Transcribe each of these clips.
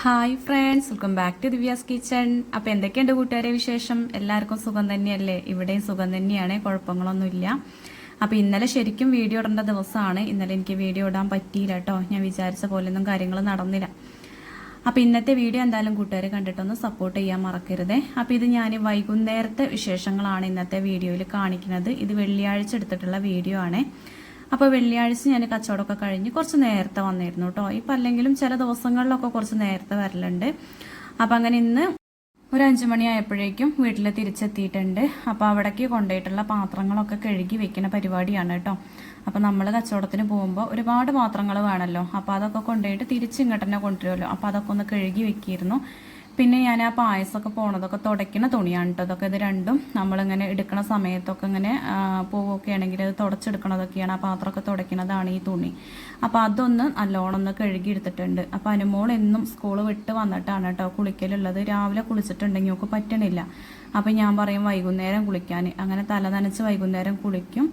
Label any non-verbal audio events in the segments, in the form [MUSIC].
Hi friends welcome back to Divya's kitchen അപ്പോൾ എന്തൊക്കെയുണ്ട് കൂട്ടുകാരെ വിശേഷം? എല്ലാവർക്കും സുഖം തന്നെയല്ലേ? ഇവിടെയും സുഖം തന്നെയാണ്. കുഴപ്പങ്ങളൊന്നുമില്ല. അപ്പോൾ ഇന്നലെ ശരിക്കും വീഡിയോ ഇടേണ്ട ദിവസമാണ്. ഇന്നലെ എനിക്ക് വീഡിയോ ഇടാൻ പറ്റിയില്ല കേട്ടോ ഞാൻ വിചാരിച്ച പോലെയൊന്നും കാര്യങ്ങൾ നടന്നില്ല. അപ്പോൾ ഇന്നത്തെ വീഡിയോ എന്തായാലും കൂട്ടുകാരെ കണ്ടിട്ടൊന്ന് സപ്പോർട്ട് ചെയ്യാൻ മറക്കരുത്. അപ്പോൾ ഇത് ഞാൻ വൈകുന്നേരത്തെ വിശേഷങ്ങളാണ് ഇന്നത്തെ വീഡിയോയിൽ കാണിക്കുന്നത്. ഇത് വെള്ളിയാഴ്ച എടുത്തിട്ടുള്ള വീഡിയോ ആണ്. അപ്പോൾ വെള്ളിയാഴ്ച ഞാൻ കച്ചവടമൊക്കെ കഴിഞ്ഞ് കുറച്ച് നേരത്തെ വന്നിരുന്നു കേട്ടോ. ഇപ്പം അല്ലെങ്കിലും ചില ദിവസങ്ങളിലൊക്കെ കുറച്ച് നേരത്തെ വരലുണ്ട്. അപ്പം അങ്ങനെ ഇന്ന് ഒരു അഞ്ചു മണിയായപ്പോഴേക്കും വീട്ടിൽ തിരിച്ചെത്തിയിട്ടുണ്ട്. അപ്പോൾ അവിടേക്ക് കൊണ്ടുപോയിട്ടുള്ള പാത്രങ്ങളൊക്കെ കഴുകി വെക്കുന്ന പരിപാടിയാണ് കേട്ടോ. അപ്പോൾ നമ്മൾ കച്ചവടത്തിന് പോകുമ്പോൾ ഒരുപാട് പാത്രങ്ങൾ വേണമല്ലോ അപ്പോൾ അതൊക്കെ കൊണ്ടുപോയിട്ട് തിരിച്ച് ഇങ്ങോട്ട് തന്നെ കൊണ്ടുവരുമല്ലോ. അപ്പോൾ അതൊക്കെ ഒന്ന് കഴുകി വെക്കിയിരുന്നു. പിന്നെ ഞാൻ ആ പായസമൊക്കെ പോണതൊക്കെ തുടയ്ക്കണ തുണിയാണ് കേട്ടോ അതൊക്കെ ഇത് രണ്ടും നമ്മളിങ്ങനെ എടുക്കണ സമയത്തൊക്കെ ഇങ്ങനെ പോവുകയൊക്കെ ആണെങ്കിൽ അത് തുടച്ചെടുക്കണതൊക്കെയാണ് ആ പാത്രമൊക്കെ തുടയ്ക്കണതാണ് ഈ തുണി. അപ്പോൾ അതൊന്ന് നല്ലോണം ഒന്ന് കഴുകി എടുത്തിട്ടുണ്ട് അപ്പോൾ അനുമോൾ എന്നും സ്കൂൾ വിട്ട് വന്നിട്ടാണ് കേട്ടോ കുളിക്കലുള്ളത്. രാവിലെ കുളിച്ചിട്ടുണ്ടെങ്കിൽ ഒക്കെ പറ്റണില്ല. അപ്പോൾ ഞാൻ പറയും വൈകുന്നേരം കുളിക്കാൻ. അങ്ങനെ തല നനച്ച് വൈകുന്നേരം കുളിക്കും.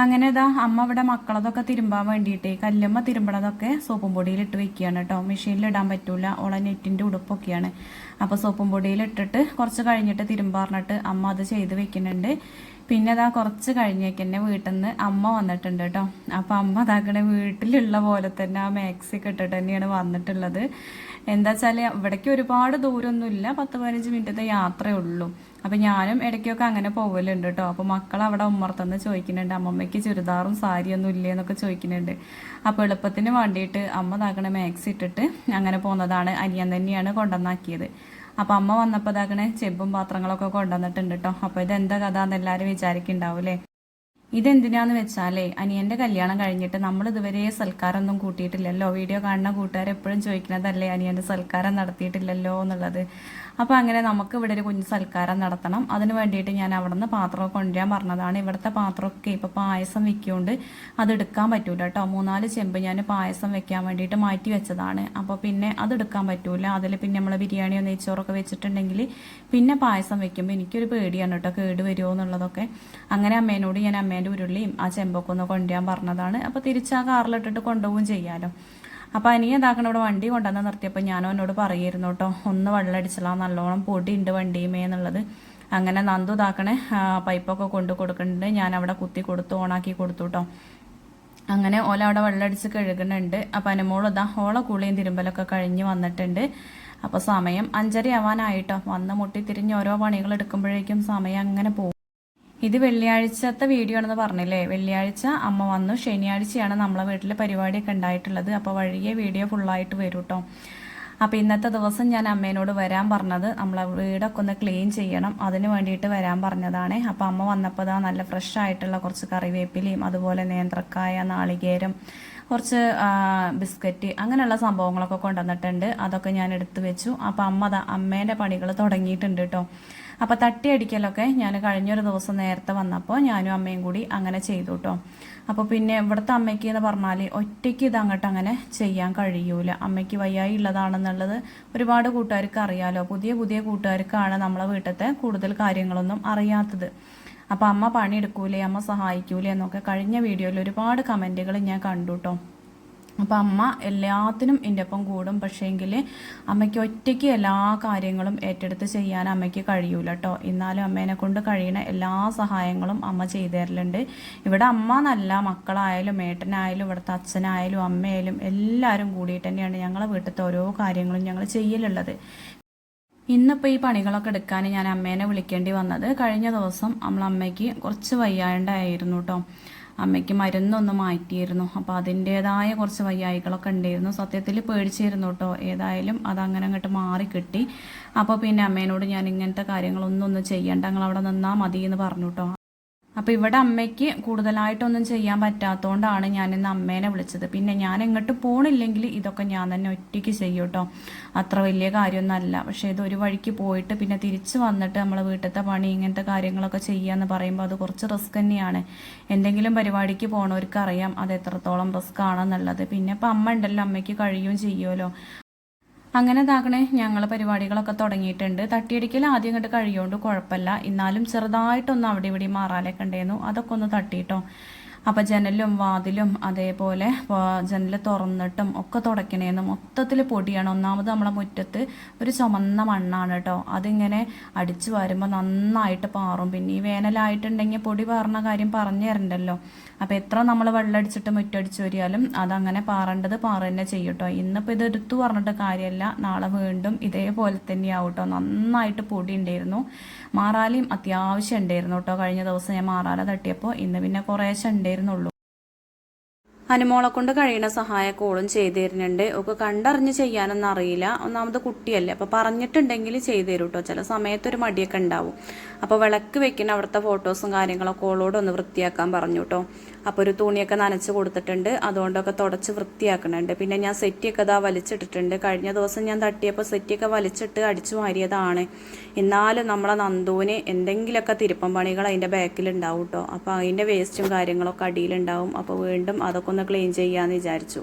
അങ്ങനെ ഇതാ അമ്മ ഇവിടെ മക്കളതൊക്കെ തിരുമ്പാൻ വേണ്ടിയിട്ട് കല്ലമ്മ തിരുമ്പണതൊക്കെ സോപ്പും പൊടിയിൽ ഇട്ട് വെക്കുകയാണ് കേട്ടോ. മെഷീനിൽ ഇടാൻ പറ്റൂല. ഓളെ നെറ്റിന്റെ ഉടുപ്പൊക്കെയാണ്. അപ്പോൾ സോപ്പും പൊടിയിൽ ഇട്ടിട്ട് കുറച്ച് കഴിഞ്ഞിട്ട് തിരുമ്പാറിഞ്ഞിട്ട് അമ്മ അത് ചെയ്ത് വെക്കുന്നുണ്ട്. പിന്നെ അതാ കുറച്ച് കഴിഞ്ഞേക്ക് തന്നെ വീട്ടിൽ നിന്ന് അമ്മ വന്നിട്ടുണ്ട് കേട്ടോ. അപ്പോൾ അമ്മ അതാക്കണ വീട്ടിലുള്ള പോലെ തന്നെ ആ മാക്സി കിട്ടിട്ട് തന്നെയാണ് വന്നിട്ടുള്ളത്. എന്താ വെച്ചാൽ ഇവിടേക്ക് ഒരുപാട് ദൂരമൊന്നുമില്ല. പത്ത് പതിനഞ്ച് മിനിറ്റത്തെ യാത്രയേ ഉള്ളൂ. അപ്പം ഞാനും ഇടയ്ക്കൊക്കെ അങ്ങനെ പോകലുണ്ട് കേട്ടോ അപ്പോൾ മക്കൾ അവിടെ ഉമ്മർത്തന്ന് ചോദിക്കുന്നുണ്ട് അമ്മമ്മയ്ക്ക് ചുരിദാറും സാരിയൊന്നും ഇല്ലേ എന്നൊക്കെ ചോദിക്കുന്നുണ്ട്. അപ്പോൾ എളുപ്പത്തിന് വേണ്ടിയിട്ട് അമ്മ താക്കണ മാക്സ് ഇട്ടിട്ട് അങ്ങനെ പോകുന്നതാണ് അനിയൻ തന്നെയാണ് കൊണ്ടുവന്നാക്കിയത്. അപ്പോൾ അമ്മ വന്നപ്പോൾ താക്കണ ചെമ്പും പാത്രങ്ങളൊക്കെ കൊണ്ടുവന്നിട്ടുണ്ട് കേട്ടോ അപ്പോൾ ഇതെന്താ കഥ എന്ന് എല്ലാവരും വിചാരിക്കുന്നുണ്ടാവൂലേ ഇതെന്തിനാന്ന് വെച്ചാലേ അനിയന്റെ കല്യാണം കഴിഞ്ഞിട്ട് നമ്മൾ ഇതുവരെ സൽക്കാരമൊന്നും കൂട്ടിയിട്ടില്ലല്ലോ. വീഡിയോ കാണുന്ന കൂട്ടുകാർ എപ്പോഴും ചോദിക്കുന്നതല്ലേ അനിയന്റെ സൽക്കാരം നടത്തിയിട്ടില്ലല്ലോ എന്നുള്ളത്. അപ്പോൾ അങ്ങനെ നമുക്ക് ഇവിടെ ഒരു കുഞ്ഞു സൽക്കാരം നടത്തണം. അതിന് വേണ്ടിയിട്ട് ഞാൻ അവിടെ നിന്ന് പാത്രമൊക്കെ കൊണ്ടുവരാൻ പറഞ്ഞതാണ്. ഇവിടുത്തെ പാത്രമൊക്കെ ഇപ്പോൾ പായസം വെക്കുകൊണ്ട് അത് എടുക്കാൻ പറ്റൂല കേട്ടോ മൂന്നാൽ ചെമ്പ് ഞാൻ പായസം വെക്കാൻ വേണ്ടിയിട്ട് മാറ്റി വെച്ചതാണ്. അപ്പോൾ പിന്നെ അത് എടുക്കാൻ പറ്റൂല. അതിൽ പിന്നെ നമ്മൾ ബിരിയാണിയോ നെയ്ച്ചോറൊക്കെ വെച്ചിട്ടുണ്ടെങ്കിൽ പിന്നെ പായസം വെക്കുമ്പോൾ എനിക്കൊരു പേടിയാണ് കേട്ടോ കേട് വരുമോ എന്നുള്ളതൊക്കെ. അങ്ങനെ അമ്മേനോട് ഞാൻ അമ്മേന്റെ ഉരുളിയും ആ ചെമ്പൊക്കെ ഒന്ന് കൊണ്ടുവരാൻ പറഞ്ഞതാണ്. അപ്പോൾ തിരിച്ച് ആ കാറിലിട്ടിട്ട് കൊണ്ടുപോവുകയും ചെയ്യാമല്ലോ അപ്പോൾ അനിയ ഇതാക്കണ ഇവിടെ വണ്ടി കൊണ്ടുവന്ന് നിർത്തിയപ്പോൾ ഞാനും എന്നോട് പറയായിരുന്നു കേട്ടോ ഒന്ന് വെള്ളമടിച്ചലാ നല്ലോണം പൊടി ഉണ്ട് വണ്ടിയുമേ എന്നുള്ളത്. അങ്ങനെ നന്ദു ഇതാക്കണേ പൈപ്പൊക്കെ കൊണ്ടു കൊടുക്കുന്നുണ്ട്. ഞാൻ അവിടെ കുത്തി കൊടുത്തു ഓണാക്കി കൊടുത്തു കേട്ടോ അങ്ങനെ ഓല അവിടെ വെള്ളമടിച്ച് കഴുകുന്നുണ്ട്. അപ്പം അനുമോൾ ഇതാ ഓള കുളിയും തിരുമ്പലൊക്കെ കഴിഞ്ഞ് വന്നിട്ടുണ്ട്. അപ്പോൾ സമയം അഞ്ചര ആവാനായിട്ടോ വന്ന് മുട്ടി തിരിഞ്ഞ് ഓരോ പണികൾ എടുക്കുമ്പോഴേക്കും സമയം അങ്ങനെ പോകും. ഇത് വെള്ളിയാഴ്ചത്തെ വീഡിയോ ആണെന്ന് പറഞ്ഞില്ലേ? വെള്ളിയാഴ്ച അമ്മ വന്നു. ശനിയാഴ്ചയാണ് നമ്മളെ വീട്ടിൽ പരിപാടിയൊക്കെ ഉണ്ടായിട്ടുള്ളത്. അപ്പോൾ വഴിയെ വീഡിയോ ഫുള്ളായിട്ട് വരും കേട്ടോ അപ്പോൾ ഇന്നത്തെ ദിവസം ഞാൻ അമ്മേനോട് വരാൻ പറഞ്ഞത് നമ്മളെ വീടൊക്കെ ഒന്ന് ക്ലീൻ ചെയ്യണം. അതിന് വേണ്ടിയിട്ട് വരാൻ പറഞ്ഞതാണ്. അപ്പോൾ അമ്മ വന്നപ്പോൾ ഇതാ നല്ല ഫ്രഷ് ആയിട്ടുള്ള കുറച്ച് കറിവേപ്പിലയും അതുപോലെ നേന്ത്രക്കായ നാളികേരം കുറച്ച് ബിസ്ക്കറ്റ് അങ്ങനെയുള്ള സംഭവങ്ങളൊക്കെ കൊണ്ടുവന്നിട്ടുണ്ട്. അതൊക്കെ ഞാൻ എടുത്തു വെച്ചു. അപ്പോൾ അമ്മ അമ്മേന്റെ പണികൾ തുടങ്ങിയിട്ടുണ്ട് കേട്ടോ അപ്പോൾ തട്ടിയടിക്കലൊക്കെ ഞാൻ കഴിഞ്ഞൊരു ദിവസം നേരത്തെ വന്നപ്പോൾ ഞാനും അമ്മയും കൂടി അങ്ങനെ ചെയ്തു കേട്ടോ അപ്പോൾ പിന്നെ ഇവിടുത്തെ അമ്മയ്ക്ക് എന്ന് പറഞ്ഞാൽ ഒറ്റയ്ക്ക് ഇത് അങ്ങോട്ട് അങ്ങനെ ചെയ്യാൻ കഴിയൂല. അമ്മയ്ക്ക് വയ്യായി ഉള്ളതാണെന്നുള്ളത് ഒരുപാട് കൂട്ടുകാർക്ക് അറിയാലോ. പുതിയ പുതിയ കൂട്ടുകാർക്കാണ് നമ്മളെ വീട്ടിലത്തെ കൂടുതൽ കാര്യങ്ങളൊന്നും അറിയാത്തത്. അപ്പോൾ അമ്മ പണിയെടുക്കൂലേ അമ്മ സഹായിക്കൂലേ എന്നൊക്കെ കഴിഞ്ഞ വീഡിയോയിൽ ഒരുപാട് കമന്റുകൾ ഞാൻ കണ്ടു കേട്ടോ അപ്പം അമ്മ എല്ലാത്തിനും എന്റെ ഒപ്പം കൂടും. പക്ഷേങ്കിൽ അമ്മയ്ക്ക് ഒറ്റയ്ക്ക് എല്ലാ കാര്യങ്ങളും ഏറ്റെടുത്ത് ചെയ്യാൻ അമ്മയ്ക്ക് കഴിയൂല കേട്ടോ എന്നാലും അമ്മേനെ കൊണ്ട് കഴിയണ എല്ലാ സഹായങ്ങളും അമ്മ ചെയ്തു തരലുണ്ട് ഇവിടെ അമ്മ എന്നല്ല മക്കളായാലും ഏട്ടനായാലും ഇവിടുത്തെ അച്ഛനായാലും അമ്മയായാലും എല്ലാവരും കൂടിയിട്ട് തന്നെയാണ് ഞങ്ങളെ വീട്ടിലത്തെ ഓരോ കാര്യങ്ങളും ഞങ്ങൾ ചെയ്യലുള്ളത്. ഇന്നിപ്പോൾ ഈ പണികളൊക്കെ എടുക്കാൻ ഞാൻ അമ്മേനെ വിളിക്കേണ്ടി വന്നത് കഴിഞ്ഞ ദിവസം നമ്മൾ അമ്മയ്ക്ക് കുറച്ച് വയ്യാണ്ടായിരുന്നു കേട്ടോ അമ്മയ്ക്ക് മരുന്നൊന്ന് മാറ്റിയിരുന്നു. അപ്പോൾ അതിന്റേതായ കുറച്ച് വയ്യായികളൊക്കെ ഉണ്ടായിരുന്നു. സത്യത്തിൽ പേടിച്ചിരുന്നു കേട്ടോ. ഏതായാലും അതങ്ങനെ അങ്ങോട്ട് മാറി കിട്ടി അപ്പോൾ പിന്നെ അമ്മേനോട് ഞാൻ ഇങ്ങനത്തെ കാര്യങ്ങളൊന്നും ഒന്നും ചെയ്യണ്ട. ഞങ്ങൾ അവിടെ നിന്നാൽ മതി എന്ന് പറഞ്ഞു കേട്ടോ. അപ്പോൾ ഇവിടെ അമ്മയ്ക്ക് കൂടുതലായിട്ടൊന്നും ചെയ്യാൻ പറ്റാത്തതുകൊണ്ടാണ് ഞാൻ ഇന്ന് അമ്മേനെ വിളിച്ചത്. പിന്നെ ഞാൻ എങ്ങോട്ട് പോണില്ലെങ്കിൽ ഇതൊക്കെ ഞാൻ തന്നെ ഒറ്റയ്ക്ക് ചെയ്യൂട്ടോ. അത്ര വലിയ കാര്യമൊന്നുമല്ല. പക്ഷേ ഇത് ഒരു വഴിക്ക് പോയിട്ട് പിന്നെ തിരിച്ചു വന്നിട്ട് നമ്മൾ വീട്ടിലത്തെ പണി ഇങ്ങനത്തെ കാര്യങ്ങളൊക്കെ ചെയ്യാന്ന് പറയുമ്പോൾ അത് കുറച്ച് റിസ്ക് തന്നെയാണ്. എന്തെങ്കിലും പരിപാടിക്ക് പോണവർക്ക് അറിയാം അത് എത്രത്തോളം റിസ്ക് ആണെന്നുള്ളത്. പിന്നെ ഇപ്പം അമ്മ ഉണ്ടല്ലോ അമ്മയ്ക്ക് കഴിയുകയും ചെയ്യുമല്ലോ. അങ്ങനെ ഇതാക്കണേ ഞങ്ങൾ പരിപാടികളൊക്കെ തുടങ്ങിയിട്ടുണ്ട്. തട്ടിയടിക്കൽ ആദ്യം കണ്ട് കഴിയുകൊണ്ട് കുഴപ്പമില്ല. എന്നാലും ചെറുതായിട്ടൊന്ന് അവിടെ ഇവിടെ മാറാലൊക്കെ ഉണ്ടായിരുന്നു. അതൊക്കെ ഒന്ന് തട്ടിയിട്ടോ അപ്പം ജനലും വാതിലും അതേപോലെ ജനൽ തുറന്നിട്ടും ഒക്കെ തുടയ്ക്കണേന്ന് മൊത്തത്തിൽ പൊടിയാണ്. ഒന്നാമത് നമ്മളെ മുറ്റത്ത് ഒരു ചുമന്ന മണ്ണാണ് കേട്ടോ അതിങ്ങനെ അടിച്ചു വരുമ്പോൾ നന്നായിട്ട് പാറും. പിന്നെ ഈ വേനലായിട്ടുണ്ടെങ്കിൽ പൊടി പാറുന്ന കാര്യം പറഞ്ഞു തരണ്ടല്ലോ. അപ്പോൾ എത്ര നമ്മൾ വെള്ളം അടിച്ചിട്ട് മുറ്റടിച്ച് വരിയാലും അതങ്ങനെ പാറേണ്ടത് പാറ തന്നെ ചെയ്യും കേട്ടോ ഇന്നിപ്പോൾ ഇത് എടുത്തു പറഞ്ഞിട്ട് കാര്യമല്ല നാളെ വീണ്ടും ഇതേപോലെ തന്നെയാവും കേട്ടോ നന്നായിട്ട് പൊടി ഉണ്ടായിരുന്നു. മാറാലിയും അത്യാവശ്യം ഉണ്ടായിരുന്നു കേട്ടോ. കഴിഞ്ഞ ദിവസം ഞാൻ മാറാല തട്ടിയപ്പോൾ ഇന്ന് പിന്നെ കുറേശ്ശെ ഉണ്ടായിരുന്നുള്ളൂ. അനുമോളെ കൊണ്ട് കഴിയുന്ന സഹായമൊക്കെ ചെയ്തു തരുന്നുണ്ട്. ഒക്കെ കണ്ടറിഞ്ഞ് ചെയ്യാനൊന്നും അറിയില്ല. ഒന്നാമത് കുട്ടിയല്ലേ. അപ്പോൾ പറഞ്ഞിട്ടുണ്ടെങ്കിൽ ചെയ്തു തരൂട്ടോ കേട്ടോ. ചില സമയത്തൊരു മടിയൊക്കെ ഉണ്ടാവും. അപ്പോൾ വിളക്ക് വെക്കുന്ന അവിടുത്തെ ഫോട്ടോസും കാര്യങ്ങളൊക്കെ ഓളോട് ഒന്ന് വൃത്തിയാക്കാൻ പറഞ്ഞു കേട്ടോ അപ്പോൾ ഒരു തുണിയൊക്കെ നനച്ച് കൊടുത്തിട്ടുണ്ട്. അതുകൊണ്ടൊക്കെ തുടച്ച് വൃത്തിയാക്കുന്നുണ്ട്. പിന്നെ ഞാൻ സെറ്റിയൊക്കെ ഇതാ വലിച്ചിട്ടിട്ടുണ്ട്. കഴിഞ്ഞ ദിവസം ഞാൻ തട്ടിയപ്പോൾ സെറ്റിയൊക്കെ വലിച്ചിട്ട് അടിച്ചു മാറിയതാണ് എന്നാലും നമ്മളെ നന്ദുവിന് എന്തെങ്കിലുമൊക്കെ തിരുപ്പം പണികൾ അതിന്റെ ബാക്കിലുണ്ടാവും കേട്ടോ അപ്പോൾ അതിന്റെ വേസ്റ്റും കാര്യങ്ങളൊക്കെ അടിയിലുണ്ടാവും. അപ്പോൾ വീണ്ടും അതൊക്കെ ഒന്ന് ക്ലീൻ ചെയ്യാമെന്ന് വിചാരിച്ചു.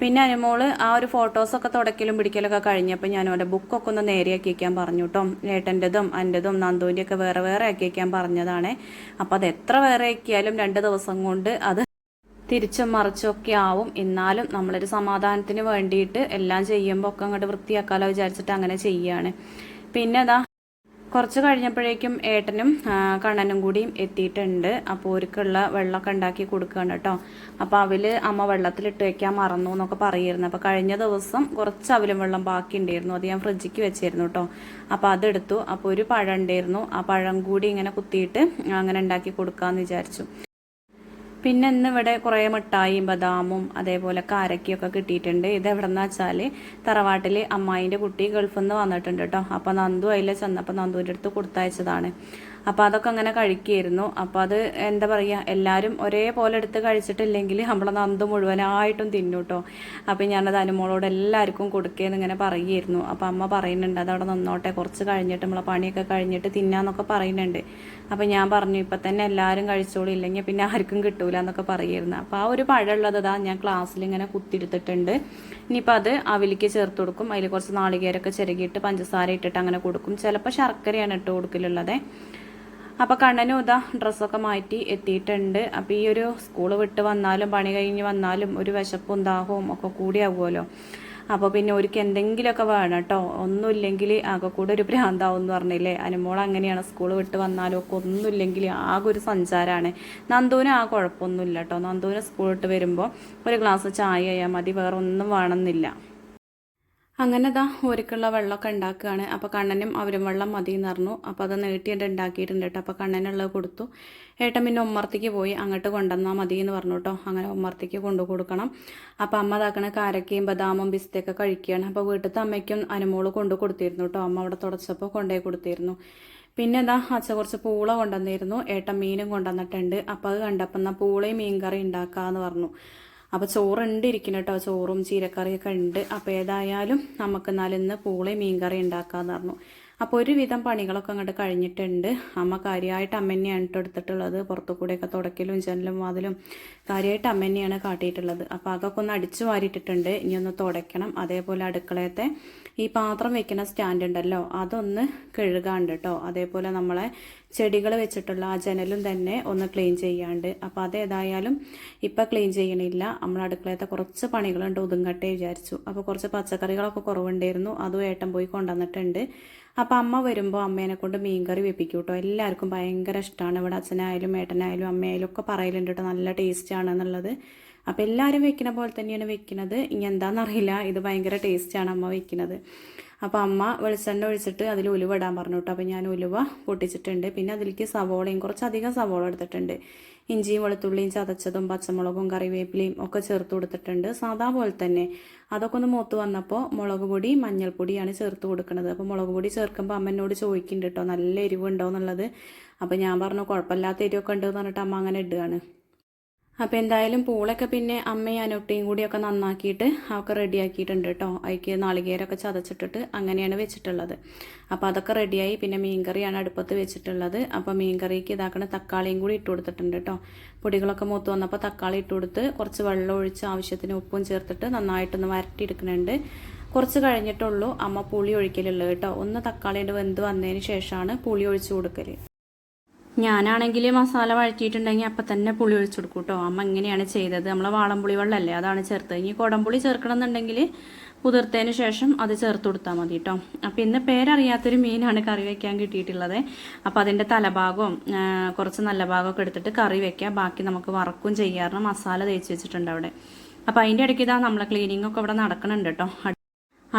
പിന്നെ അനുമോൾ ആ ഒരു ഫോട്ടോസൊക്കെ തുടക്കലും പിടിക്കലൊക്കെ കഴിഞ്ഞപ്പോൾ ഞാൻ അവന്റെ ബുക്കൊക്കെ ഒന്ന് നേരെയാക്കി വയ്ക്കാൻ പറഞ്ഞു കേട്ടോ ഏട്ടന്റെതും എന്റെതും നന്ദുവിന്റെ ഒക്കെ വേറെ വേറെ ആക്കി വയ്ക്കാൻ പറഞ്ഞതാണ്. അപ്പോൾ അത് എത്ര വേറെ ആക്കിയാലും രണ്ട് ദിവസം കൊണ്ട് അത് തിരിച്ചും മറിച്ചൊക്കെ ആവും. എന്നാലും നമ്മളൊരു സമാധാനത്തിന് വേണ്ടിയിട്ട് എല്ലാം ചെയ്യുമ്പോൾ ഒക്കെ അങ്ങോട്ട് വൃത്തിയാക്കാലോ വിചാരിച്ചിട്ട് അങ്ങനെ ചെയ്യാണ്. പിന്നെ അതാ കുറച്ച് കഴിഞ്ഞപ്പോഴേക്കും ഏട്ടനും കണ്ണനും കൂടിയും എത്തിയിട്ടുണ്ട്. അപ്പോൾ ഒരുക്കുള്ള വെള്ളമൊക്കെ ഉണ്ടാക്കി കൊടുക്കുകയാണ് കേട്ടോ. അപ്പോൾ അവൽ അമ്മ വെള്ളത്തിലിട്ട് വെക്കാൻ മറന്നു എന്നൊക്കെ പറയുമായിരുന്നു അപ്പോൾ കഴിഞ്ഞ ദിവസം കുറച്ച് അവലും വെള്ളം ബാക്കി ഉണ്ടായിരുന്നു അത് ഞാൻ ഫ്രിഡ്ജിക്ക് വെച്ചിരുന്നു കേട്ടോ. അപ്പോൾ അതെടുത്തു. അപ്പോൾ ഒരു പഴം ഉണ്ടായിരുന്നു. ആ പഴം കൂടി ഇങ്ങനെ കുത്തിയിട്ട് അങ്ങനെ ഉണ്ടാക്കി കൊടുക്കാമെന്ന് വിചാരിച്ചു. പിന്നെ ഇന്ന് ഇവിടെ കുറേ മിഠായിയും ബദാമും അതേപോലെ കാരക്കയൊക്കെ കിട്ടിയിട്ടുണ്ട്. ഇത് എവിടെന്ന് വെച്ചാൽ തറവാട്ടിൽ അമ്മായിന്റെ കുട്ടി ഗൾഫിൽ നിന്ന് വന്നിട്ടുണ്ട് കേട്ടോ അപ്പോൾ നന്ദു അതിൽ ചെന്നപ്പോൾ നന്ദുവിന്റെ അടുത്ത് കൊടുത്തയച്ചതാണ്. അപ്പോൾ അതൊക്കെ അങ്ങനെ കഴിക്കുകയായിരുന്നു അപ്പോൾ അത് എന്താ പറയുക എല്ലാവരും ഒരേപോലെ എടുത്ത് കഴിച്ചിട്ടില്ലെങ്കിൽ നമ്മളെ നന്ദു മുഴുവനായിട്ടും തിന്നു കേട്ടോ അപ്പോൾ ഞാനത് അനുമോളോട് എല്ലാവർക്കും കൊടുക്കുകയെന്ന് ഇങ്ങനെ പറയുമായിരുന്നു അപ്പോൾ അമ്മ പറയുന്നുണ്ട് അതവിടെ നിന്നോട്ടെ കുറച്ച് കഴിഞ്ഞിട്ട് നമ്മളെ പണിയൊക്കെ കഴിഞ്ഞിട്ട് തിന്നാന്നൊക്കെ പറയുന്നുണ്ട്. അപ്പോൾ ഞാൻ പറഞ്ഞു ഇപ്പം തന്നെ എല്ലാവരും കഴിച്ചോളൂ ഇല്ലെങ്കിൽ പിന്നെ ആർക്കും കിട്ടൂല എന്നൊക്കെ പറയുമായിരുന്നു അപ്പോൾ ആ ഒരു പഴമുള്ളത് അതാ ഞാൻ ക്ലാസ്സിൽ ഇങ്ങനെ കുത്തിയെടുത്തിട്ടുണ്ട്. ഇനിയിപ്പോൾ അത് അവിലേക്ക് ചേർത്ത് കൊടുക്കും. അതിൽ കുറച്ച് നാളികേരൊക്കെ ചിരകിയിട്ട് പഞ്ചസാര ഇട്ടിട്ട് അങ്ങനെ കൊടുക്കും. ചിലപ്പോൾ ശർക്കരയാണ് ഇട്ട് കൊടുക്കലുള്ളത്. അപ്പോൾ കണ്ണനും ഇതാ ഡ്രസ്സൊക്കെ മാറ്റി എത്തിയിട്ടുണ്ട്. അപ്പോൾ ഈ ഒരു സ്കൂൾ വിട്ട് വന്നാലും പണി കഴിഞ്ഞ് വന്നാലും ഒരു വിശപ്പും ദാഹവും ഒക്കെ കൂടിയാവുമല്ലോ അപ്പോൾ പിന്നെ ഒരിക്കൽ എന്തെങ്കിലുമൊക്കെ വേണം കേട്ടോ. ഒന്നുമില്ലെങ്കിൽ ആകെ കൂടെ ഒരു ഭ്രാന്താവും എന്ന് പറഞ്ഞില്ലേ? അനുമോൾ അങ്ങനെയാണ് സ്കൂൾ വിട്ട് വന്നാലും ഒക്കെ ഒന്നുമില്ലെങ്കിൽ ആകെ ഒരു സഞ്ചാരമാണ് നന്ദുവിന് ആ കുഴപ്പമൊന്നുമില്ല കേട്ടോ. നന്ദുവിന് സ്കൂൾ വിട്ട് വരുമ്പോൾ ഒരു ഗ്ലാസ് ചായ ആയാൽ മതി. വേറെ ഒന്നും വേണമെന്നില്ല. അങ്ങനെ ദാ ഒരുക്കുള്ള വെള്ളമൊക്കെ ഉണ്ടാക്കുകയാണ്. അപ്പോൾ കണ്ണനും അവരും വെള്ളം മതി എന്ന് പറഞ്ഞു. അപ്പോൾ അത് നീട്ടിയിട്ട് ഉണ്ടാക്കിയിട്ടുണ്ട് കേട്ടോ. അപ്പോൾ കണ്ണനുള്ളത് കൊടുത്തു. ഏട്ടൻ പിന്നെ ഉമ്മർത്തേക്ക് പോയി. അങ്ങോട്ട് കൊണ്ടുവന്നാൽ മതി എന്ന് പറഞ്ഞു കേട്ടോ. അങ്ങനെ ഉമ്മർത്തേക്ക് കൊണ്ടു കൊടുക്കണം. അപ്പോൾ അമ്മ ഇതാക്കണ കാരക്കയും ബദാമും ബിസ്തയൊക്കെ കഴിക്കുകയാണ്. അപ്പോൾ വീട്ടിലത്തെ അമ്മയ്ക്കും അനുമോൾ കൊണ്ടു കൊടുത്തിരുന്നു കേട്ടോ. അമ്മ അവിടെ തുടച്ചപ്പോൾ കൊണ്ടുപോയി കൊടുത്തിരുന്നു. പിന്നെ എന്താ അച്ഛ കുറച്ച് പൂള കൊണ്ടുവന്നിരുന്നു. ഏട്ടൻ മീനും കൊണ്ടുവന്നിട്ടുണ്ട്. അപ്പോൾ അത് കണ്ടപ്പോൾ എന്നാൽ പൂളയും മീൻ കറി ഉണ്ടാക്കാമെന്ന് പറഞ്ഞു. അപ്പോൾ ചോറുണ്ട് ഇരിക്കണം കേട്ടോ ചോറും ചീരക്കറിയൊക്കെ ഉണ്ട്. അപ്പോൾ ഏതായാലും നമുക്ക് നാലിന്ന് പൂളി മീൻകറി ഉണ്ടാക്കാമെന്ന് പറഞ്ഞു. അപ്പോൾ ഒരുവിധം പണികളൊക്കെ അങ്ങോട്ട് കഴിഞ്ഞിട്ടുണ്ട്. അമ്മ കാര്യമായിട്ട് അമ്മ തന്നെയാണ് ഇട്ട് എടുത്തിട്ടുള്ളത്. പുറത്തു കൂടെയൊക്കെ തുടക്കലും ജനലും വാതിലും കാര്യമായിട്ട് അമ്മ തന്നെയാണ് കാട്ടിയിട്ടുള്ളത്. അപ്പോൾ അതൊക്കെ ഒന്ന് അടിച്ചു വാരിയിട്ടിട്ടുണ്ട്. ഇനി ഒന്ന് തുടയ്ക്കണം. അതേപോലെ അടുക്കളയത്തെ ഈ പാത്രം വെക്കുന്ന സ്റ്റാൻഡ് ഉണ്ടല്ലോ അതൊന്ന് കഴുകാണ്ട് കേട്ടോ അതേപോലെ നമ്മളെ ചെടികൾ വെച്ചിട്ടുള്ള ആ ജനലും തന്നെ ഒന്ന് ക്ലീൻ ചെയ്യാണ്ട്. അപ്പോൾ അതേതായാലും ഇപ്പം ക്ലീൻ ചെയ്യണില്ല. നമ്മൾ അടുക്കളയത്തെ കുറച്ച് പണികളുണ്ട് ഒതുങ്ങട്ടെ വിചാരിച്ചു. അപ്പോൾ കുറച്ച് പച്ചക്കറികളൊക്കെ കുറവുണ്ടായിരുന്നു അതും ഏട്ടൻ പോയി കൊണ്ടുവന്നിട്ടുണ്ട്. അപ്പം അമ്മ വരുമ്പോൾ അമ്മേനെ കൊണ്ട് മീൻകറി വെപ്പിക്കും കേട്ടോ എല്ലാവർക്കും ഭയങ്കര ഇഷ്ടമാണ് ഇവിടെ അച്ഛനായാലും ഏട്ടനായാലും അമ്മയായാലും ഒക്കെ പറയലുണ്ട് കേട്ടോ നല്ല ടേസ്റ്റാണ് എന്നുള്ളത് അപ്പോൾ എല്ലാവരും വെക്കുന്ന പോലെ തന്നെയാണ് വെക്കുന്നത് ഇനി എന്താണെന്നറിയില്ല ഇത് ഭയങ്കര ടേസ്റ്റാണ് അമ്മ വെക്കുന്നത് അപ്പോൾ അമ്മ വെളിച്ചെണ്ണ ഒഴിച്ചിട്ട് അതിൽ ഉലുവ ഇടാൻ പറഞ്ഞു കേട്ടോ. അപ്പോൾ ഞാൻ ഉലുവ പൊട്ടിച്ചിട്ടുണ്ട്. പിന്നെ അതിലേക്ക് സവോളയും കുറച്ചധികം സവോള എടുത്തിട്ടുണ്ട്. ഇഞ്ചിയും വെളുത്തുള്ളിയും ചതച്ചതും പച്ചമുളകും കറിവേപ്പിലയും ഒക്കെ ചേർത്ത് കൊടുത്തിട്ടുണ്ട്. സാധാ പോലെ തന്നെ. അതൊക്കെ ഒന്ന് മൂത്ത് വന്നപ്പോൾ മുളക് പൊടി മഞ്ഞൾപ്പൊടിയാണ് ചേർത്ത് കൊടുക്കുന്നത് അപ്പോൾ മുളക് പൊടി ചേർക്കുമ്പോൾ അമ്മ ചോദിക്കുന്നുണ്ട് കേട്ടോ. നല്ല എരിവുണ്ടോ എന്നുള്ളത്. അപ്പോൾ ഞാൻ പറഞ്ഞു കുഴപ്പമില്ലാത്ത എരിവൊക്കെ ഉണ്ട് എന്ന് പറഞ്ഞിട്ട് അമ്മ അങ്ങനെ ഇടുകയാണ്. അപ്പോൾ എന്തായാലും പൂളൊക്കെ പിന്നെ അമ്മയും അനൊട്ടിയും കൂടിയൊക്കെ നന്നാക്കിയിട്ട് അവർക്ക് റെഡിയാക്കിയിട്ടുണ്ട് കേട്ടോ അതിക്ക് നാളികേരമൊക്കെ ചതച്ചിട്ടിട്ട് അങ്ങനെയാണ് വെച്ചിട്ടുള്ളത്. അപ്പോൾ അതൊക്കെ റെഡിയായി പിന്നെ മീൻകറിയാണ് അടുപ്പത്ത് വെച്ചിട്ടുള്ളത്. അപ്പോൾ മീൻകറിക്ക് ഇതാക്കണ തക്കാളിയും കൂടി ഇട്ട് കൊടുത്തിട്ടുണ്ട് കേട്ടോ പൊടികളൊക്കെ മൂത്ത് വന്നപ്പോൾ തക്കാളി ഇട്ട് കൊടുത്ത് കുറച്ച് വെള്ളം ഒഴിച്ച് ആവശ്യത്തിന് ഉപ്പും ചേർത്തിട്ട് നന്നായിട്ടൊന്ന് വരട്ടിയെടുക്കുന്നുണ്ട്. കുറച്ച് കഴിഞ്ഞിട്ടുള്ളൂ അമ്മ പുളി ഒഴിക്കലുള്ളത് കേട്ടോ ഒന്ന് തക്കാളിയുടെ വെന്ത് വന്നതിന് ശേഷമാണ് പുളി ഒഴിച്ച് കൊടുക്കൽ ഞാനാണെങ്കിൽ മസാല വഴറ്റിയിട്ടുണ്ടെങ്കിൽ അപ്പം തന്നെ പുളി ഒഴിച്ചു കൊടുക്കും കേട്ടോ അമ്മ ഇങ്ങനെയാണ് ചെയ്തത്. നമ്മളെ വാളംപുളി വെള്ളമല്ലേ അതാണ് ചേർത്തത്. ഇനി കുടംപുളി ചേർക്കണം എന്നുണ്ടെങ്കിൽ കുതിർത്തതിന് ശേഷം അത് ചേർത്ത് കൊടുത്താൽ മതി കേട്ടോ അപ്പോൾ ഇന്ന് പേരറിയാത്തൊരു മീനാണ് കറി വെക്കാൻ കിട്ടിയിട്ടുള്ളത്. അപ്പോൾ അതിന്റെ തലഭാഗവും കുറച്ച് നല്ല ഭാഗമൊക്കെ എടുത്തിട്ട് കറി വെക്കുക ബാക്കി നമുക്ക് വറക്കും ചെയ്യാറുണ്ട്. മസാല തേച്ച് വെച്ചിട്ടുണ്ട് അവിടെ. അപ്പോൾ അതിന്റെ ഇടയ്ക്ക് ഇതാ നമ്മളെ ക്ലീനിങ്ങൊക്കെ ഇവിടെ നടക്കുന്നുണ്ട് കേട്ടോ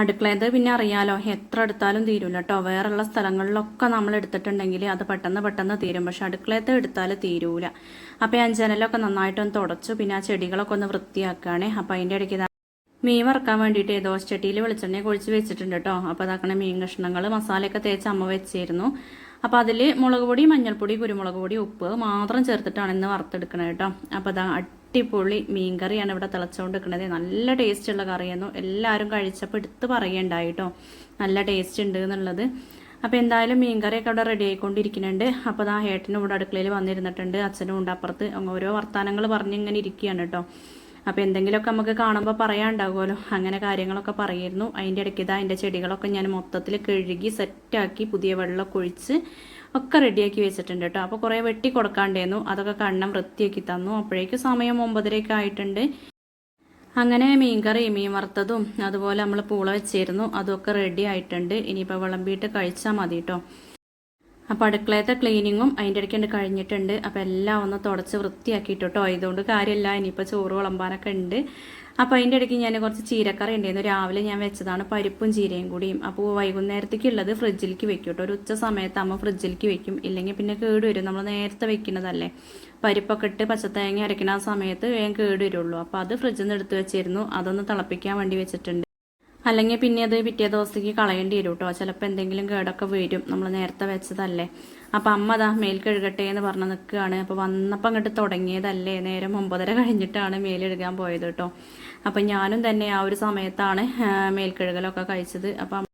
അടുക്കളയത് പിന്നെ അറിയാലോ എത്ര എടുത്താലും തീരൂല കേട്ടോ വേറെയുള്ള സ്ഥലങ്ങളിലൊക്കെ നമ്മൾ എടുത്തിട്ടുണ്ടെങ്കിൽ അത് പെട്ടെന്ന് പെട്ടെന്ന് തീരും. പക്ഷെ അടുക്കളയത്ത് എടുത്താൽ തീരൂല. അപ്പോൾ ഞാൻ ജനലൊക്കെ നന്നായിട്ടൊന്ന് തുടച്ചു. പിന്നെ ആ ചെടികളൊക്കെ ഒന്ന് വൃത്തിയാക്കുകയാണ് അപ്പോൾ അതിന്റെ ഇടയ്ക്ക് മീൻ വറക്കാൻ വേണ്ടിയിട്ട് ദോശച്ചട്ടിയിൽ വെളിച്ചെണ്ണ കുഴിച്ച് വെച്ചിട്ടുണ്ട് കേട്ടോ അപ്പോൾ അതാക്കണ മീൻ കഷ്ണങ്ങൾ മസാലയൊക്കെ തേച്ച് അമ്മ വെച്ചിരുന്നു. അപ്പോൾ അതിൽ മുളക് പൊടി മഞ്ഞൾപ്പൊടി കുരുമുളക് പൊടി ഉപ്പ് മാത്രം ചേർത്തിട്ടാണ് ഇന്ന് വറുത്തെടുക്കണത് കേട്ടോ. അപ്പോൾ അതാ അടിപൊളി മീൻ കറിയാണ് ഇവിടെ തിളച്ചുകൊണ്ട് നിൽക്കുന്നത് നല്ല ടേസ്റ്റ് ഉള്ള കറിയായിരുന്നു. എല്ലാവരും കഴിച്ചപ്പോൾ എടുത്ത് പറയണ്ടായി കേട്ടോ നല്ല ടേസ്റ്റ് ഉണ്ട് എന്നുള്ളത്. അപ്പോൾ എന്തായാലും മീൻ കറിയൊക്കെ അവിടെ റെഡി ആയിക്കൊണ്ടിരിക്കുന്നുണ്ട്. അപ്പോൾ ആ ഏട്ടനും ഇവിടെ അടുക്കളയിൽ വന്നിരുന്നിട്ടുണ്ട്. അച്ഛനും ഉണ്ട് അപ്പുറത്ത്. ഓരോ വർത്തമാനങ്ങൾ പറഞ്ഞിങ്ങനെ ഇരിക്കുകയാണ് കേട്ടോ അപ്പോൾ എന്തെങ്കിലുമൊക്കെ നമുക്ക് കാണുമ്പോൾ പറയാണ്ടാകുമല്ലോ അങ്ങനെ കാര്യങ്ങളൊക്കെ പറയായിരുന്നു അതിന്റെ ഇടയ്ക്ക് ഇതാ അതിന്റെ ചെടികളൊക്കെ ഞാൻ മൊത്തത്തിൽ കഴുകി സെറ്റാക്കി പുതിയ വെള്ളമൊക്കെ ഒഴിച്ച് ഒക്കെ റെഡിയാക്കി വെച്ചിട്ടുണ്ട് കേട്ടോ. അപ്പോൾ കുറേ വെട്ടി കൊടുക്കാണ്ടായിരുന്നു അതൊക്കെ കണ്ണം വൃത്തിയാക്കി തന്നു. അപ്പോഴേക്കും സമയം ഒമ്പതരയൊക്കെ ആയിട്ടുണ്ട്. അങ്ങനെ മീൻകറി മീൻ വറുത്തതും അതുപോലെ നമ്മൾ പൂള വെച്ചിരുന്നു. അതൊക്കെ റെഡി ആയിട്ടുണ്ട്. ഇനിയിപ്പോൾ വിളമ്പിയിട്ട് കഴിച്ചാൽ മതി കേട്ടോ. അപ്പോൾ അടുക്കളയത്തെ ക്ലീനിങ്ങും അതിന്റെ ഇടയ്ക്ക് ഉണ്ട് കഴിഞ്ഞിട്ടുണ്ട്. അപ്പോൾ എല്ലാം ഒന്ന് തുടച്ച് വൃത്തിയാക്കിയിട്ട് കേട്ടോ ഇതുകൊണ്ട് കാര്യമില്ല ഇനിയിപ്പോൾ ചോറ് വിളമ്പാനൊക്കെ ഉണ്ട് അപ്പോൾ അതിന്റെ ഇടയ്ക്ക് ഞാൻ കുറച്ച് ചീരക്കറി ഉണ്ടായിരുന്നു രാവിലെ ഞാൻ വെച്ചതാണ് പരിപ്പും ചീരയും കൂടിയും. അപ്പോൾ വൈകുന്നേരത്തേക്ക് ഉള്ളത് ഫ്രിഡ്ജിലേക്ക് വെക്കും കേട്ടോ ഒരു ഉച്ച സമയത്ത് അമ്മ ഫ്രിഡ്ജിലേക്ക് വെക്കും. ഇല്ലെങ്കിൽ പിന്നെ കേട് വരും. നമ്മൾ നേരത്തെ വെക്കുന്നതല്ലേ. പരിപ്പൊക്കെ ഇട്ട് പച്ചത്തേങ്ങ അരയ്ക്കുന്ന ആ സമയത്ത് വേഗം കേട് വരുള്ളൂ. അപ്പോൾ അത് ഫ്രിഡ്ജിൽ നിന്ന് എടുത്ത് വെച്ചിരുന്നു. അതൊന്ന് തിളപ്പിക്കാൻ വേണ്ടി വെച്ചിട്ടുണ്ട്. അല്ലെങ്കിൽ പിന്നെ അത് പിറ്റേ ദിവസത്തേക്ക് കളയേണ്ടി വരും കേട്ടോ ചിലപ്പോൾ എന്തെങ്കിലും കേടൊക്കെ വരും. നമ്മൾ നേരത്തെ വെച്ചതല്ലേ. അപ്പം അമ്മ അതാ മേൽ കഴുകട്ടെ എന്ന് പറഞ്ഞ് നിൽക്കുകയാണ്. അപ്പോൾ വന്നപ്പോൾ അങ്ങോട്ട് തുടങ്ങിയതല്ലേ. നേരം ഒമ്പതര കഴിഞ്ഞിട്ടാണ് മേലെഴുകാൻ പോയത് കേട്ടോ അപ്പം ഞാനും തന്നെ ആ ഒരു സമയത്താണ് മേൽ കഴുകലൊക്കെ കഴിച്ചത്. അപ്പം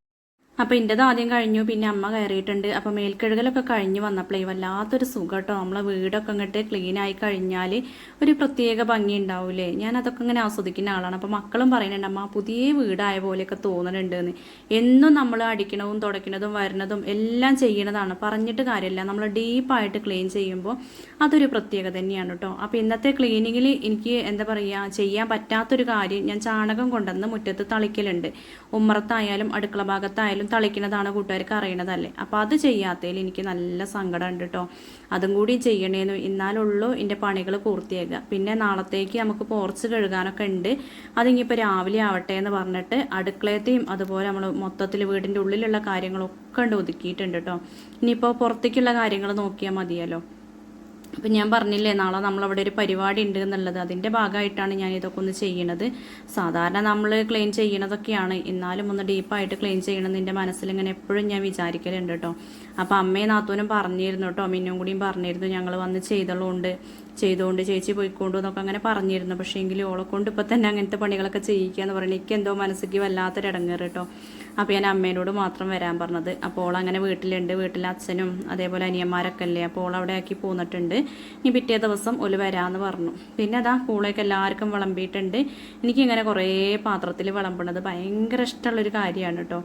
അപ്പോൾ എന്റെത് ആദ്യം കഴിഞ്ഞു പിന്നെ അമ്മ കയറിയിട്ടുണ്ട്. അപ്പോൾ മേൽക്കഴുകലൊക്കെ കഴിഞ്ഞ് വന്നപ്പോഴേ വല്ലാത്തൊരു സുഖം കേട്ടോ നമ്മളെ വീടൊക്കെ അങ്ങോട്ട് ക്ലീൻ ആയി കഴിഞ്ഞാൽ ഒരു പ്രത്യേക ഭംഗി ഉണ്ടാവില്ലേ ഞാൻ അതൊക്കെ ഇങ്ങനെ ആസ്വദിക്കുന്ന ആളാണ്. അപ്പോൾ മക്കളും പറയുന്നുണ്ട് അമ്മ പുതിയ വീടായ പോലെയൊക്കെ തോന്നുന്നുണ്ട് എന്ന് എന്നും നമ്മൾ അടിക്കണതും തുടയ്ക്കണതും വരുന്നതും എല്ലാം ചെയ്യണതാണ്. പറഞ്ഞിട്ട് കാര്യമില്ല. നമ്മൾ ഡീപ്പായിട്ട് ക്ലീൻ ചെയ്യുമ്പോൾ അതൊരു പ്രത്യേകത തന്നെയാണ് കേട്ടോ അപ്പോൾ ഇന്നത്തെ ക്ലീനിങ്ങിൽ എനിക്ക് എന്താ പറയുക ചെയ്യാൻ പറ്റാത്തൊരു കാര്യം ഞാൻ ചാണകം കൊണ്ടുവന്ന് മുറ്റത്ത് തളിക്കലുണ്ട്. ഉമ്മറത്തായാലും അടുക്കള ഭാഗത്തായാലും തളിക്കുന്നതാണ് കൂട്ടുകാർക്ക് അറിയണതല്ലേ? അപ്പോൾ അത് ചെയ്യാത്തതിൽ എനിക്ക് നല്ല സങ്കടം ഉണ്ട് കേട്ടോ അതും കൂടി ചെയ്യണേന്ന് എന്നാലുള്ളൂ എന്റെ പണികൾ പൂർത്തിയാക്കുക പിന്നെ നാളത്തേക്ക് നമുക്ക് പോർച്ച് കഴുകാനൊക്കെ ഉണ്ട്. അതിങ്ങിപ്പോൾ രാവിലെ ആവട്ടെ എന്ന് പറഞ്ഞിട്ട് അടുക്കളയത്തെയും അതുപോലെ നമ്മൾ മൊത്തത്തിൽ വീടിന്റെ ഉള്ളിലുള്ള കാര്യങ്ങളൊക്കെ ഉണ്ട് ഒതുക്കിയിട്ടുണ്ട് കേട്ടോ ഇനിയിപ്പോൾ പുറത്തേക്കുള്ള കാര്യങ്ങൾ നോക്കിയാൽ മതിയല്ലോ. അപ്പം ഞാൻ പറഞ്ഞില്ലേ നാളെ നമ്മളവിടെ ഒരു പരിപാടി ഉണ്ട് എന്നുള്ളത്. അതിന്റെ ഭാഗമായിട്ടാണ് ഞാൻ ഇതൊക്കെ ഒന്ന് ചെയ്യണത്. സാധാരണ നമ്മൾ ക്ലീൻ ചെയ്യണതൊക്കെയാണ്. എന്നാലും ഒന്ന് ഡീപ്പായിട്ട് ക്ലീൻ ചെയ്യണമെന്ന് എന്റെ മനസ്സിൽ ഇങ്ങനെ എപ്പോഴും ഞാൻ വിചാരിക്കലുണ്ട് കേട്ടോ. അപ്പോൾ അമ്മയും നാത്തൂനും പറഞ്ഞിരുന്നു കേട്ടോ. മിന്നും കൂടിയും പറഞ്ഞിരുന്നു ഞങ്ങൾ വന്ന് ചെയ്തതുകൊണ്ട് ചെയ്തുകൊണ്ട് ചേച്ചി പോയിക്കൊണ്ടു എന്നൊക്കെ അങ്ങനെ പറഞ്ഞിരുന്നു. പക്ഷേ എങ്കിലും ഓളെ കൊണ്ട് ഇപ്പം തന്നെ അങ്ങനത്തെ പണികളൊക്കെ ചെയ്യിക്കുക എന്ന് പറയുന്നത് എനിക്ക് എന്തോ മനസ്സിക്ക് വല്ലാത്തൊരു ഇടങ്ങേറ് കേട്ടോ. അപ്പോൾ ഞാൻ അമ്മേനോട് മാത്രം വരാൻ പറഞ്ഞത്. അപ്പോൾ ഓൾ അങ്ങനെ വീട്ടിലുണ്ട്. വീട്ടിലെ അച്ഛനും അതേപോലെ അനിയന്മാരൊക്കെ അല്ലേ അപ്പോൾ ഓൾ അവിടെ ആക്കി പോന്നിട്ടുണ്ട്. ഇനി പിറ്റേ ദിവസം ഒരു വരാമെന്ന് പറഞ്ഞു. പിന്നെ അതാ പൂളയൊക്കെ എല്ലാവർക്കും വിളമ്പിയിട്ടുണ്ട്. എനിക്കിങ്ങനെ കുറേ പാത്രത്തിൽ വിളമ്പണത് ഭയങ്കര ഇഷ്ടമുള്ളൊരു കാര്യമാണ് കേട്ടോ.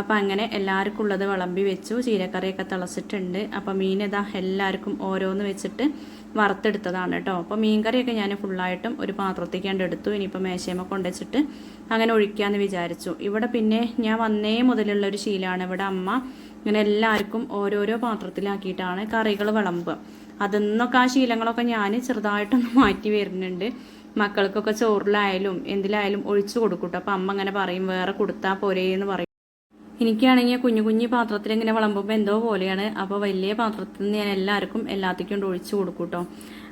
അപ്പോൾ അങ്ങനെ എല്ലാവർക്കും ഉള്ളത് വിളമ്പി വെച്ചു. ചീരക്കറിയൊക്കെ തിളച്ചിട്ടുണ്ട്. അപ്പോൾ മീൻ ഇതാ എല്ലാവർക്കും ഓരോന്ന് വെച്ചിട്ട് വറുത്തെടുത്തതാണ് കേട്ടോ. അപ്പോൾ മീൻകറിയൊക്കെ ഞാൻ ഫുള്ളായിട്ടും ഒരു പാത്രത്തേക്ക് കണ്ട് എടുത്തു. ഇനിയിപ്പോൾ മേശയമ കൊണ്ടുവച്ചിട്ട് അങ്ങനെ ഒഴിക്കാമെന്ന് വിചാരിച്ചു. ഇവിടെ പിന്നെ ഞാൻ വന്നേ മുതലുള്ള ഒരു ശീലമാണ് ഇവിടെ അമ്മ ഇങ്ങനെ എല്ലാവർക്കും ഓരോരോ പാത്രത്തിലാക്കിയിട്ടാണ് കറികൾ വിളമ്പുക. അതിന്നൊക്കെ ആ ശീലങ്ങളൊക്കെ ഞാൻ ചെറുതായിട്ടൊന്ന് മാറ്റി വരുന്നുണ്ട്. മക്കൾക്കൊക്കെ ചോറിലായാലും എന്തിലായാലും ഒഴിച്ചു കൊടുക്കൂട്ടോ കേട്ടോ. അപ്പം അമ്മ അങ്ങനെ പറയും വേറെ കൊടുത്താൽ പോരേ എന്ന് പറയും. എനിക്കാണെങ്കിൽ കുഞ്ഞു കുഞ്ഞു പാത്രത്തിൽ ഇങ്ങനെ വിളമ്പുമ്പോൾ എന്തോ പോലെയാണ്. അപ്പോൾ വലിയ പാത്രത്തിൽ നിന്ന് ഞാൻ എല്ലാവർക്കും എല്ലാത്തേക്കും ഒഴിച്ചു കൊടുക്കും കേട്ടോ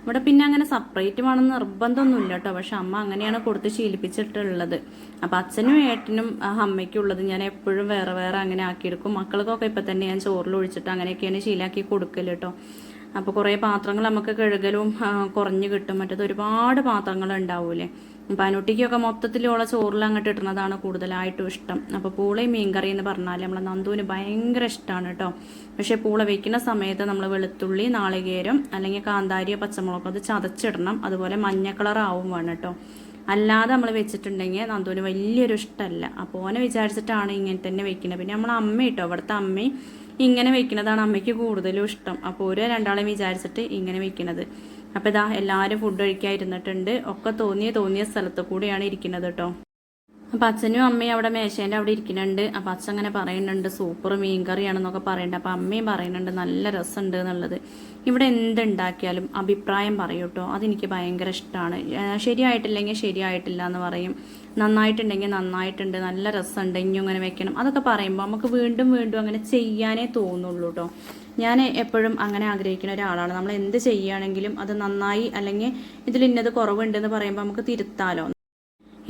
ഇവിടെ പിന്നെ അങ്ങനെ സെപ്പറേറ്റ് വേണം നിർബന്ധമൊന്നുമില്ല കേട്ടോ. പക്ഷെ അമ്മ അങ്ങനെയാണ് കൊടുത്ത് ശീലിപ്പിച്ചിട്ടുള്ളത്. അപ്പം അച്ഛനും ഏട്ടനും അമ്മയ്ക്കും ഉള്ളത് ഞാൻ എപ്പോഴും വേറെ വേറെ അങ്ങനെ ആക്കിയെടുക്കും. മക്കൾക്കൊക്കെ ഇപ്പം തന്നെ ഞാൻ ചോറിൽ ഒഴിച്ചിട്ട് അങ്ങനെയൊക്കെയാണ് ശീലാക്കി കൊടുക്കൽ കേട്ടോ. അപ്പോൾ കുറേ പാത്രങ്ങൾ നമുക്ക് കഴുകലും കുറഞ്ഞു കിട്ടും. മറ്റത് ഒരുപാട് പാത്രങ്ങൾ ഉണ്ടാവൂലേ? പനുട്ടിക്കൊക്കെ മൊത്തത്തിലുള്ള ചോറിൽ അങ്ങോട്ട് ഇടുന്നതാണ് കൂടുതലായിട്ടും ഇഷ്ടം. അപ്പോൾ പൂളയും മീൻകറി എന്ന് പറഞ്ഞാൽ നമ്മളെ നന്ദുവിന് ഭയങ്കര ഇഷ്ടമാണ് കേട്ടോ പക്ഷേ പൂള വെക്കുന്ന സമയത്ത് നമ്മൾ വെളുത്തുള്ളി നാളികേരം അല്ലെങ്കിൽ കാന്താരിയോ പച്ചമുളകോ അത് ചതച്ചിടണം. അതുപോലെ മഞ്ഞ കളറാവും വേണം കേട്ടോ അല്ലാതെ നമ്മൾ വെച്ചിട്ടുണ്ടെങ്കിൽ നന്ദുവിന് വലിയൊരു ഇഷ്ടമല്ല അപ്പോൾ ഓനെ വിചാരിച്ചിട്ടാണ് ഇങ്ങനെ തന്നെ വെക്കുന്നത് പിന്നെ നമ്മളെ അമ്മ കേട്ടോ അവിടുത്തെ അമ്മയും ഇങ്ങനെ വെക്കുന്നതാണ് അമ്മയ്ക്ക് കൂടുതലും ഇഷ്ടം. അപ്പോൾ ഓരോ രണ്ടാളെയും വിചാരിച്ചിട്ട് ഇങ്ങനെ വെക്കുന്നത് അപ്പോൾ ഇതാ എല്ലാവരും ഫുഡ് കഴിക്കാൻ ഇരുന്നിട്ടുണ്ട്. ഒക്കെ തോന്നിയ തോന്നിയ സ്ഥലത്ത് കൂടെയാണ് ഇരിക്കുന്നത് കേട്ടോ അപ്പം അച്ഛനും അമ്മയും അവിടെ മേശേന്റെ അവിടെ ഇരിക്കുന്നുണ്ട്. അപ്പം അച്ഛൻ അങ്ങനെ പറയുന്നുണ്ട് സൂപ്പർ മീൻ കറിയാണെന്നൊക്കെ പറയുന്നുണ്ട് അപ്പം അമ്മയും പറയുന്നുണ്ട് നല്ല രസമുണ്ട് എന്നുള്ളത്. ഇവിടെ എന്തുണ്ടാക്കിയാലും അഭിപ്രായം പറയൂ കേട്ടോ അതെനിക്ക് ഭയങ്കര ഇഷ്ടമാണ് ശരിയായിട്ടില്ലെങ്കിൽ ശരിയായിട്ടില്ല എന്ന് പറയും. നന്നായിട്ടുണ്ടെങ്കിൽ നന്നായിട്ടുണ്ട്. നല്ല രസമുണ്ട്. ഇനി ഇങ്ങനെ വെക്കണം. അതൊക്കെ പറയുമ്പോൾ നമുക്ക് വീണ്ടും വീണ്ടും അങ്ങനെ ചെയ്യാനേ തോന്നുള്ളൂ കേട്ടോ ഞാൻ എപ്പോഴും അങ്ങനെ ആഗ്രഹിക്കുന്ന ഒരാളാണ്. നമ്മൾ എന്ത് ചെയ്യുകയാണെങ്കിലും അത് നന്നായി അല്ലെങ്കിൽ ഇതിൽ ഇന്നത് കുറവുണ്ടെന്ന് പറയുമ്പോൾ നമുക്ക് തിരുത്താലോ.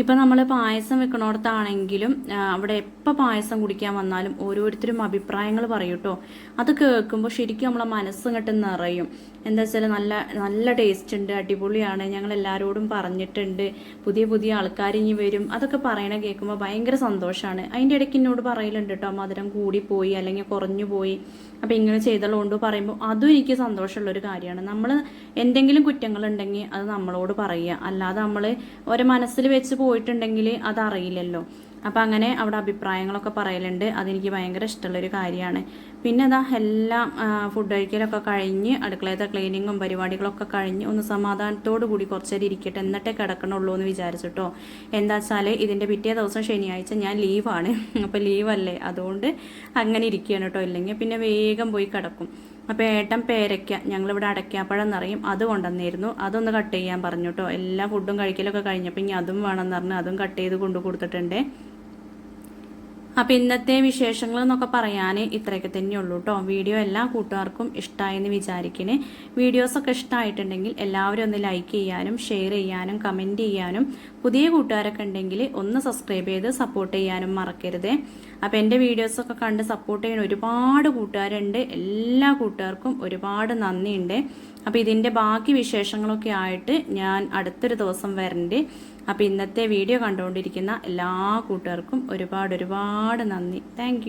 ഇപ്പം നമ്മൾ പായസം വെക്കണോടത്താണെങ്കിലും അവിടെ എപ്പോൾ പായസം കുടിക്കാൻ വന്നാലും ഓരോരുത്തരും അഭിപ്രായങ്ങൾ പറയും അത് കേൾക്കുമ്പോൾ ശരിക്കും നമ്മളെ മനസ്സങ്ങോട്ട് നിറയും. എന്താ വെച്ചാൽ നല്ല നല്ല ടേസ്റ്റ് ഉണ്ട് അടിപൊളിയാണ്. ഞങ്ങൾ എല്ലാവരോടും പറഞ്ഞിട്ടുണ്ട്. പുതിയ പുതിയ ആൾക്കാർ ഇനി വരും. അതൊക്കെ പറയണ കേൾക്കുമ്പോൾ ഭയങ്കര സന്തോഷമാണ്. അതിന്റെ ഇടയ്ക്ക് എന്നോട് പറയലുണ്ട് കേട്ടോ മധുരം കൂടിപ്പോയി അല്ലെങ്കിൽ കുറഞ്ഞു പോയി അപ്പം ഇങ്ങനെ ചെയ്തതുകൊണ്ട് പറയുമ്പോൾ അതും എനിക്ക് സന്തോഷമുള്ളൊരു കാര്യമാണ്. നമ്മൾ എന്തെങ്കിലും കുറ്റങ്ങളുണ്ടെങ്കിൽ അത് നമ്മളോട് പറയുക. അല്ലാതെ നമ്മൾ ഒരു മനസ്സിൽ വെച്ച് പോയിട്ടുണ്ടെങ്കിൽ അത് അറിയില്ലല്ലോ അപ്പം അങ്ങനെ അവിടെ അഭിപ്രായങ്ങളൊക്കെ പറയലുണ്ട്. അതെനിക്ക് ഭയങ്കര ഇഷ്ടമുള്ളൊരു കാര്യമാണ്. പിന്നെ അതാ എല്ലാം ഫുഡ് കഴിക്കലൊക്കെ കഴിഞ്ഞ് അടുക്കളയത്തെ ക്ലീനിങ്ങും പരിപാടികളൊക്കെ കഴിഞ്ഞ് ഒന്ന് സമാധാനത്തോടു കൂടി കുറച്ചേരം ഇരിക്കട്ടെ എന്നിട്ടേ കിടക്കണുള്ളൂ എന്ന് വിചാരിച്ചിട്ടോ എന്താ വെച്ചാൽ ഇതിന്റെ പിറ്റേ ദിവസം ശനിയാഴ്ച ഞാൻ ലീവാണ്. [LAUGHS] അപ്പോൾ ലീവല്ലേ? അതുകൊണ്ട് അങ്ങനെ ഇരിക്കുകയാണ് കേട്ടോ ഇല്ലെങ്കിൽ പിന്നെ വേഗം പോയി കിടക്കും. അപ്പോൾ ഏട്ടൻ പേരയ്ക്ക ഞങ്ങളിവിടെ അടയ്ക്കാപ്പഴം എന്നറിയും അത് കൊണ്ടുവന്നിരുന്നു. അതൊന്ന് കട്ട് ചെയ്യാൻ പറഞ്ഞു കേട്ടോ എല്ലാ ഫുഡും കഴിക്കലൊക്കെ കഴിഞ്ഞപ്പോൾ ഇനി അതും വേണമെന്ന് പറഞ്ഞ് അതും കട്ട് ചെയ്ത് കൊണ്ടു കൊടുത്തിട്ടുണ്ട്. അപ്പോൾ ഇന്നത്തെ വിശേഷങ്ങൾ എന്നൊക്കെ പറയാൻ ഇത്രയൊക്കെ തന്നെയുള്ളൂ കേട്ടോ വീഡിയോ എല്ലാ കൂട്ടുകാർക്കും ഇഷ്ടമായെന്ന് വിചാരിക്കണേ. വീഡിയോസൊക്കെ ഇഷ്ടമായിട്ടുണ്ടെങ്കിൽ എല്ലാവരും ഒന്ന് ലൈക്ക് ചെയ്യാനും ഷെയർ ചെയ്യാനും കമന്റ് ചെയ്യാനും. പുതിയ കൂട്ടുകാരൊക്കെ ഉണ്ടെങ്കിൽ ഒന്ന് സബ്സ്ക്രൈബ് ചെയ്ത് സപ്പോർട്ട് ചെയ്യാനും മറക്കരുത്. അപ്പോൾ എന്റെ വീഡിയോസൊക്കെ കണ്ട് സപ്പോർട്ട് ചെയ്യുന്ന ഒരുപാട് കൂട്ടുകാരുണ്ട്. എല്ലാ കൂട്ടുകാർക്കും ഒരുപാട് നന്ദിയുണ്ട്. അപ്പോൾ ഇതിന്റെ ബാക്കി വിശേഷങ്ങളൊക്കെ ആയിട്ട് ഞാൻ അടുത്തൊരു ദിവസം വരണ്ട്. അപ്പോൾ ഇന്നത്തെ വീഡിയോ കണ്ടുകൊണ്ടിരിക്കുന്ന എല്ലാ കൂട്ടുകാർക്കും ഒരുപാട് ഒരുപാട് നന്ദി. താങ്ക്